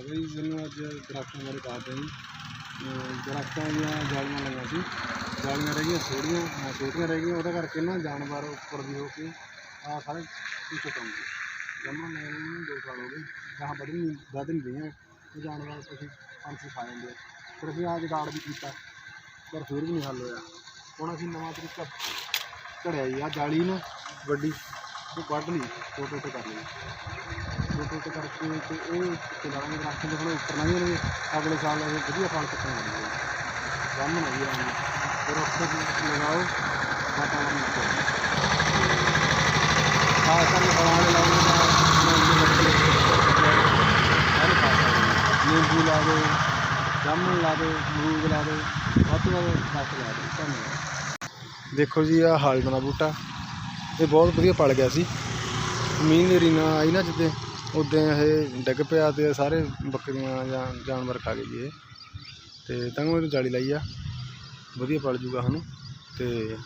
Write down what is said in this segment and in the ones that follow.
ਬਈ ਮੈਨੂੰ ਅੱਜ ਦਰਖਤਾਂ ਬਾਰੇ ਦੱਸਦੇ ਜੀ ਦਰਖਤਾਂ ਦੀਆਂ ਜਾਲੀਆਂ ਲਾਈਆਂ ਸੀ। ਜਾਲੀਆਂ ਰਹਿ ਗਈਆਂ ਥੋੜ੍ਹੀਆਂ ਅਹ ਛੋਟੀਆਂ ਰਹਿ ਗਈਆਂ, ਉਹਦਾ ਕਰਕੇ ਨਾ ਜਾਨਵਰ ਉੱਪਰ ਦੀ ਹੋ ਕੇ ਆ ਸਾਰੇ ਪਿੱਛੇ ਕੰਮ ਜੰਮਣ ਨੇ ਨੂੰ ਦੋ ਸਾਲ ਹੋ ਗਏ ਗਾਹਾਂ ਵੱਧ ਨਹੀਂ ਵੱਧ ਨਹੀਂ ਰਹੀਆਂ ਉਹ ਜਾਨਵਰ ਤੁਸੀਂ ਪੰਛੀ ਖਾ ਜਾਂਦੇ ਆ। ਫਿਰ ਅਸੀਂ ਆ ਜਗਾੜ ਵੀ ਕੀਤਾ, ਪਰ ਫਿਰ ਵੀ ਨਹੀਂ ਹੱਲ ਹੋਇਆ। ਹੁਣ ਅਸੀਂ ਨਵਾਂ ਤਰੀਕਾ ਘੜਿਆ ਜੀ ਆ ਜਾਲੀ ਨਾ ਵੱਡੀ। ਉਹ ਕੱਢ ਲਈ ਛੋਟੇ ਛੋਟੇ ਕਰ ਲਈ। ਛੋਟੇ ਛੋਟੇ ਕਰਕੇ ਤੇ ਉਹ ਚਲਾਵਾਂਗੇ ਦਰਖਤ ਦੇ ਥੋੜ੍ਹੇ ਉੱਪਰ ਲੰਘ ਜਾਣਗੇ ਅਗਲੇ ਸਾਲ ਇਹ ਵਧੀਆ ਫਲ ਚੱਕਣ ਲੱਗ ਜਾਣਗੇ ਜਾਮਣ ਆ ਜੀ ਫਿਰ ਉੱਥੇ ਲਗਾਓ ਵਾਤਾਵਰਨ ਵਿੱਚ ਖਾਸ ਕਰਕੇ ਫਲਾਂ ਵਾਲੇ ਲਾਉਂਦੇ ਤਾਂ ਨਿੰਬੂ ਲਾ ਦਿਓ ਜਾਮਣ ਲਾ ਦਿਓ ਅਮਰੂਦ ਲਾ ਦਿਓ ਵੱਧ ਤੋਂ ਵੱਧ ਦਰਖਤ ਲਾ ਦਿਓ ਧੰਨਵਾਦ। ਦੇਖੋ ਜੀ ਆ ਹਾਲਡ ਦਾ ਬੂਟਾ। ਇਹ ਬਹੁਤ ਵਧੀਆ ਪਲ ਗਿਆ ਸੀ। ਮੀਂਹ ਨੇਰੀ ਨਾ ਆਈ ਨਾ ਜਿੱਦੇ ਉਦੋਂ ਇਹ ਡਿੱਗ ਪਿਆ ਤੇ ਸਾਰੇ ਬੱਕਰੀਆਂ ਜਾਂ ਜਾਨਵਰ ਖਾ ਗਏ ਜੀ ਇਹ। ਤੇ ਤਾਂ ਇਹਨੂੰ ਜਾਲੀ ਲਾਈ ਆ। ਵਧੀਆ ਪਲ ਜੂਗਾ ਸਾਨੂੰ। ਤੇ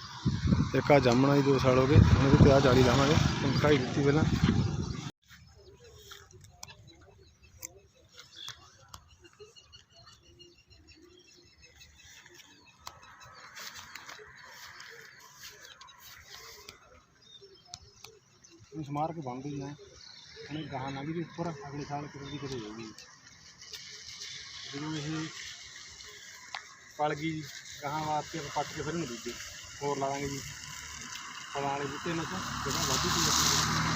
ਇੱਕ ਆ ਜਾਮਣਾ ਦੀ 2 ਸਾਲ ਹੋ ਗਏ, ਹੁਣ ਇਹਦੇ ਤੇ ਆ ਜਾਲੀ ਲਾਵਾਂਗੇ। ਖਾਈ ਦਿੱਤੀ ਪਹਿਲਾਂ। ਇਸ ਮਾਰ ਕੇ ਬੰਦ ਹੀ ਹੈ ਉਹਨੇ ਗਾਹਾਂ ਲੰਘ ਗਈ ਉੱਪਰ ਅਗਲੇ ਸਾਲ ਕਿਤੇ ਦੀ ਕਿਤੇ ਜਾਊਗੀ। ਜਦੋਂ ਇਹ ਪਲ ਗਈ, ਗਾਹਾਂ ਵਾਸਤੇ ਆਪਾਂ ਪੱਟ ਕੇ ਫਿਰ ਨੂੰ ਦੂਜੇ ਹੋਰ ਲਾਵਾਂਗੇ ਜੀ। ਫਲਾਂ ਵਾਲੇ ਬੂਟੇ ਨਾਲ ਤਾਂ ਜਗ੍ਹਾ ਵਾਧੂ ਪਈ